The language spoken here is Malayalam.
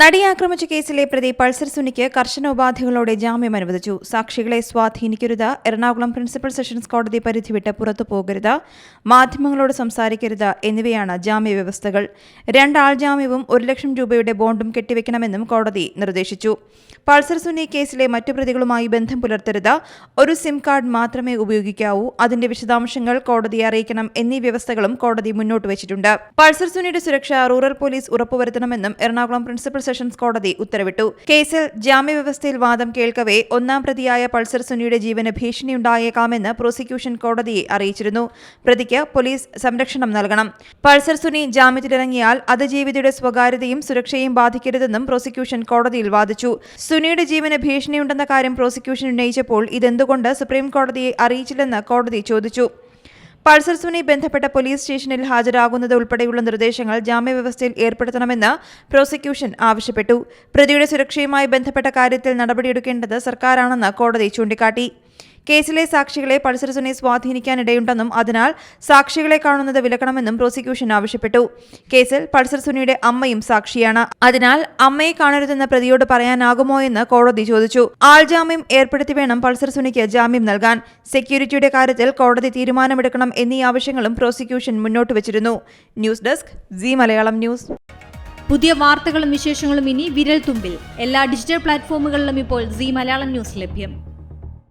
നടിയെ ആക്രമിച്ച കേസിലെ പ്രതി പൾസർ സുനിക്ക് കർശന ഉപാധികളോടെ ജാമ്യം അനുവദിച്ചു. സാക്ഷികളെ സ്വാധീനിക്കരുത് എറണാകുളം പ്രിൻസിപ്പൽ സെഷൻസ് കോടതി പരിധി വിട്ട് പുറത്തു പോകരുത് മാധ്യമങ്ങളോട് സംസാരിക്കരുത് എന്നിവയാണ് ജാമ്യ വ്യവസ്ഥകൾ. രണ്ടാൾ ജാമ്യവും ഒരു ലക്ഷം രൂപയുടെ ബോണ്ടും കെട്ടിവെക്കണമെന്നും കോടതി നിർദ്ദേശിച്ചു. പൾസർ സുനി കേസിലെ മറ്റു പ്രതികളുമായി ബന്ധം പുലർത്തരുത് ഒരു സിം കാർഡ് മാത്രമേ ഉപയോഗിക്കാവൂ. അതിന്റെ വിശദാംശങ്ങൾ കോടതിയെ അറിയിക്കണം എന്നീ വ്യവസ്ഥകളും കോടതി മുന്നോട്ട് വച്ചിട്ടുണ്ട്. പൾസർ സുനിയുടെ സുരക്ഷ റൂറൽ പോലീസ് ഉറപ്പുവരുത്തണമെന്നും എറണാകുളം പ്രിൻസിപ്പൽ സെഷൻസ് കോടതി ഉത്തരവിട്ടു. കേസിൽ ജാമ്യവ്യവസ്ഥയിൽ വാദം കേൾക്കവേ ഒന്നാം പ്രതിയായ പൾസർ സുനിയുടെ ജീവന് ഭീഷണിയുണ്ടായേക്കാമെന്ന് പ്രോസിക്യൂഷൻ കോടതിയെ അറിയിച്ചിരുന്നു. പ്രതിക്ക് പോലീസ് സംരക്ഷണം നൽകണം. പൾസർ സുനി ജാമ്യത്തിലിറങ്ങിയാൽ അത് ജീവിതയുടെ സ്വകാര്യതയും സുരക്ഷയും ബാധിക്കരുതെന്നും പ്രോസിക്യൂഷൻ കോടതിയിൽ വാദിച്ചു. സുനിയുടെ ജീവന് ഭീഷണിയുണ്ടെന്ന കാര്യം പ്രോസിക്യൂഷൻ ഉന്നയിച്ചപ്പോൾ ഇതെന്തുകൊണ്ട് സുപ്രീം കോടതിയെ അറിയിച്ചില്ലെന്ന് കോടതി ചോദിച്ചു. പൾസർ സുനി ബന്ധപ്പെട്ട പോലീസ് സ്റ്റേഷനിൽ ഹാജരാകുന്നത് ഉൾപ്പെടെയുള്ള നിർദ്ദേശങ്ങൾ ജാമ്യവ്യവസ്ഥയിൽ ഏർപ്പെടുത്തണമെന്ന് പ്രോസിക്യൂഷൻ ആവശ്യപ്പെട്ടു. പ്രതിയുടെ സുരക്ഷയുമായി ബന്ധപ്പെട്ട കാര്യത്തിൽ നടപടിയെടുക്കേണ്ടത് സർക്കാരാണെന്ന് കോടതി ചൂണ്ടിക്കാട്ടി. കേസിലെ സാക്ഷികളെ പൾസർ സ്വാധീനിക്കാനിടയുണ്ടെന്നും അതിനാൽ സാക്ഷികളെ കാണുന്നത് വിലക്കണമെന്നും പ്രോസിക്യൂഷൻ ആവശ്യപ്പെട്ടു. കേസിൽ പൾസർ സുനിയുടെ അമ്മയും സാക്ഷിയാണ്. അതിനാൽ അമ്മയെ കാണരുതെന്ന് പ്രതിയോട് പറയാനാകുമോ എന്ന് കോടതി ചോദിച്ചു. ആൾജാമ്യം ഏർപ്പെടുത്തി വേണം പൾസർ സുനിക്ക് ജാമ്യം നൽകാൻ. സെക്യൂരിറ്റിയുടെ കാര്യത്തിൽ കോടതി തീരുമാനമെടുക്കണം എന്നീ ആവശ്യങ്ങളും പ്രോസിക്യൂഷൻ മുന്നോട്ട് വച്ചിരുന്നു. News desk Zee Malayalam news. പുതിയ വാർത്തകളും വിശേഷങ്ങളും ഇനി വിരൽ തുമ്പിൽ. എല്ലാ ഡിജിറ്റൽ പ്ലാറ്റ്ഫോമുകളിലും ഇപ്പോൾ സി മലയാളം ന്യൂസ് ലഭ്യം.